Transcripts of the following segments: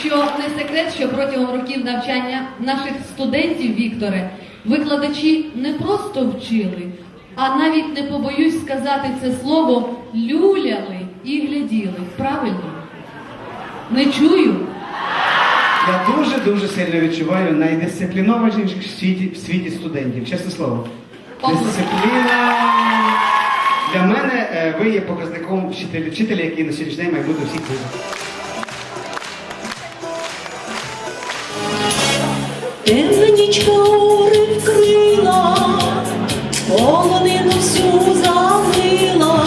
що не секрет, що протягом років навчання наших студентів, Вікторе, викладачі не просто вчили, а навіть не побоюсь сказати це слово люляли і гляділи. Правильно? Не чую. Я дуже-дуже сильно відчуваю найдисциплінованіших в світі, в світі студентів, чесне слово. Дисципліна. Для мене е, ви є показником вчителя, вчителя, який на сьогоднішній день має бути всіх Темна нічка гори вкрила, полонину всю залила.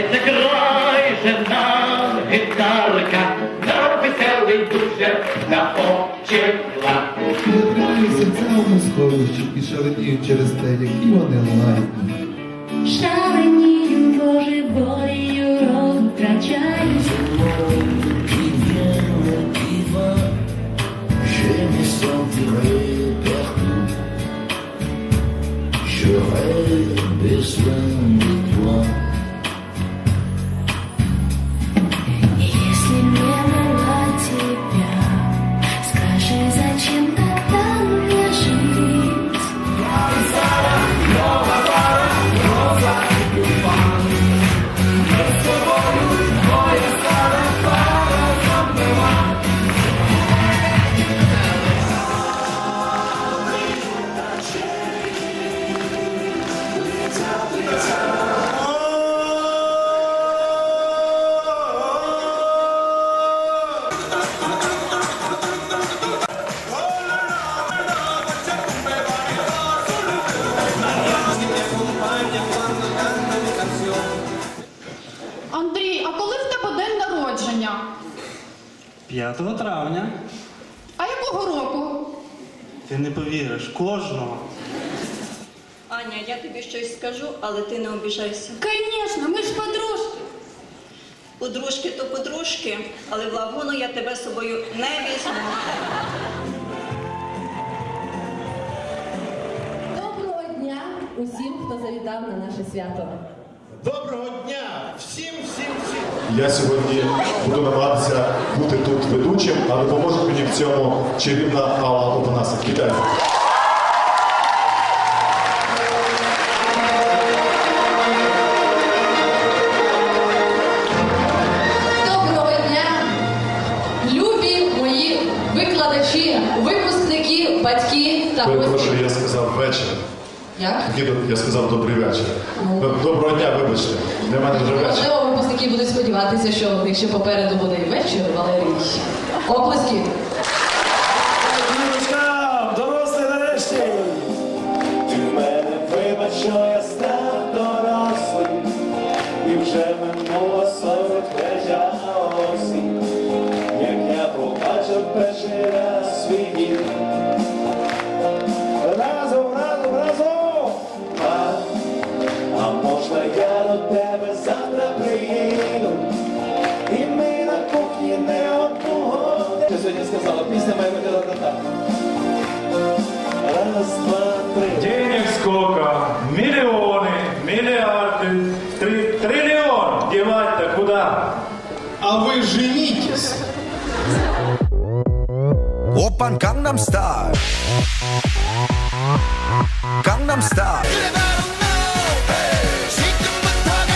If the у сховищі і шаленію через те, які вони лагідні. Шаленію, Боже, волею розтрачаю. Je me sentirai partout. J'aurais besoin de toi. Народження? 5 травня. А якого року? Ти не повіриш, кожного. Аня, я тобі щось скажу, але ти не обіжайся. Звісно, ми ж подружки. Подружки то подружки, але в лагуну я тебе з собою не візьму. Доброго дня усім, хто завітав на наше свято. Доброго дня всім, всім, всім. Я сьогодні буду намагатися бути тут ведучим, а допоможе мені в цьому чарівна Алла Опанасик. Вітаю. Викладачі, випускники, батьки та. Перепрошую, я сказав вечір. Як? Я сказав добрий вечір. Доброго дня, вибачте. Для мене вже вечір. Можливо, випускники будуть сподіватися, що у них ще попереду буде і вечір, Валерій. Оплески. Дорослий нарешті! Ти в мене вибач, що я став дорослим, і вже минуло сорок третя осінь, як я побачив перший раз свій. песня моя мелодота. Раз, два, три. Денег сколько? Миллионы, миллиарды, три, триллион. Девать-то куда? А вы женитесь. Опан Кангнам Стар. Gangnam Стар. 지금부터 내